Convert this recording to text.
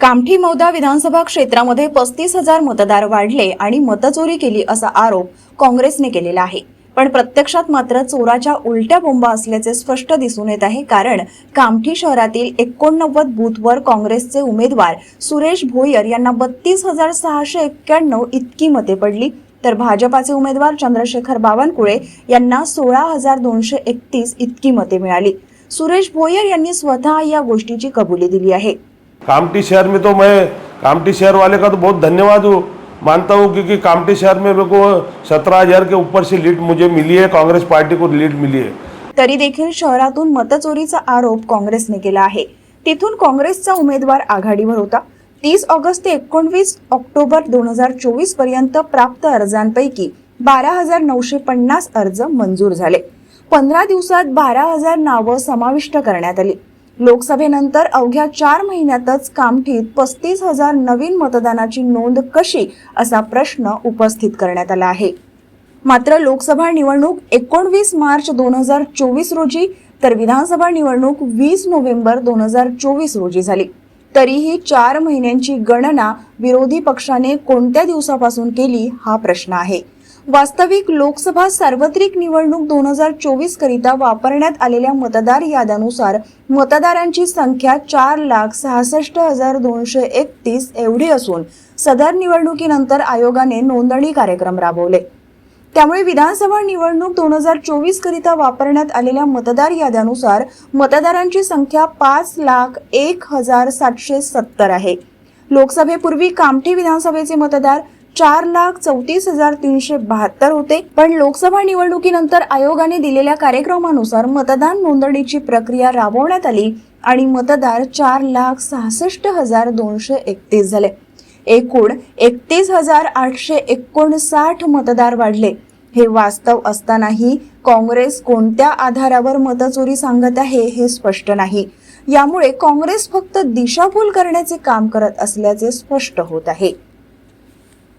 कामठी मौदा विधानसभा क्षेत्रामध्ये पस्तीस हजार मतदार वाढले आणि मतचोरी केली असा आरोप काँग्रेसने केलेला आहे. पण प्रत्यक्षात मात्र चोराच्या उलट्या बोंबा असल्याचे स्पष्ट दिसून येत आहे. कारण कामठी शहरातील एकोणनव्वद बूथवर काँग्रेसचे उमेदवार सुरेश भोयर यांना बत्तीस हजार सहाशे एक्क्याण्णव इतकी मते पडली. तर भाजपाचे उमेदवार चंद्रशेखर बावनकुळे यांना सोळा हजार दोनशे एकतीस इतकी मते मिळाली. सुरेश भोयर यांनी स्वतः या गोष्टीची कबुली दिली आहे. कामटी शहर में तो मैं कामटी शहर वाले का तो बहुत धन्यवाद हूँ। मानता हूँ क्योंकि कामटी शहर में मेरे को सत्रह हजार के ऊपर से लीड मुझे मिली है कांग्रेस पार्टी को लीड मिली है। तरी देखील शहरातून मतचोरीचा आरोप काँग्रेसने केला आहे. तिथून काँग्रेसचा उमेदवार आघाडीवर होता. तीस ऑगस्ट ते एकोणवीस ऑक्टोबर दोन हजार चोवीसपर्यंत प्राप्त अर्जांपैकी बारा हजार नऊशे पन्नास अर्ज मंजूर झाले. पंधरा दिवसात बारा हजार नावं समाविष्ट करण्यात आली. लोकसभेनंतर अवघ्या चार महिन्यातच कामठीत पस्तीस हजार नवीन मतदानाची नोंद कशी असा प्रश्न उपस्थित करण्यात आला आहे. मात्र लोकसभा निवडणूक एकोणवीस मार्च दोन हजार चोवीस रोजी तर विधानसभा निवडणूक वीस नोव्हेंबर दोन हजार चोवीस रोजी झाली. तरीही चार महिन्यांची गणना विरोधी पक्षाने कोणत्या दिवसापासून केली हा प्रश्न आहे. वास्तविक लोकसभा सार्वत्रिक निवडणूक दोन हजार चोवीस करिता वापरण्यात आलेल्या मतदार याद्यानुसार मतदारांची संख्या चार लाख सहासष्ट हजार दोनशे एकतीस एवढी असून सदर निवडणुकीनंतर आयोगाने नोंदणी कार्यक्रम राबवले. त्यामुळे विधानसभा निवडणूक दोन हजार चोवीस करिता वापरण्यात आलेल्या मतदार याद्यानुसार मतदारांची संख्या पाच लाख एक हजार सातशे सत्तर आहे. लोकसभेपूर्वी कामठी विधानसभेचे मतदार चार लाख चौतीस हजार तीनशे बहात्तर होते. पण लोकसभा निवडणुकीनंतर आयोगाने दिलेल्या कार्यक्रमानुसार मतदान नोंदणीची प्रक्रिया राबवण्यात आली आणि मतदार चार लाख सहासष्ट हजार दोनशे एकतीस झाले. एकूण एकतीस हजार आठशे एकोणसाठ मतदार वाढले. हे वास्तव असतानाही काँग्रेस कोणत्या आधारावर मतचोरी सांगत आहे हे स्पष्ट नाही. यामुळे काँग्रेस फक्त दिशाभूल करण्याचे काम करत असल्याचे स्पष्ट होत आहे.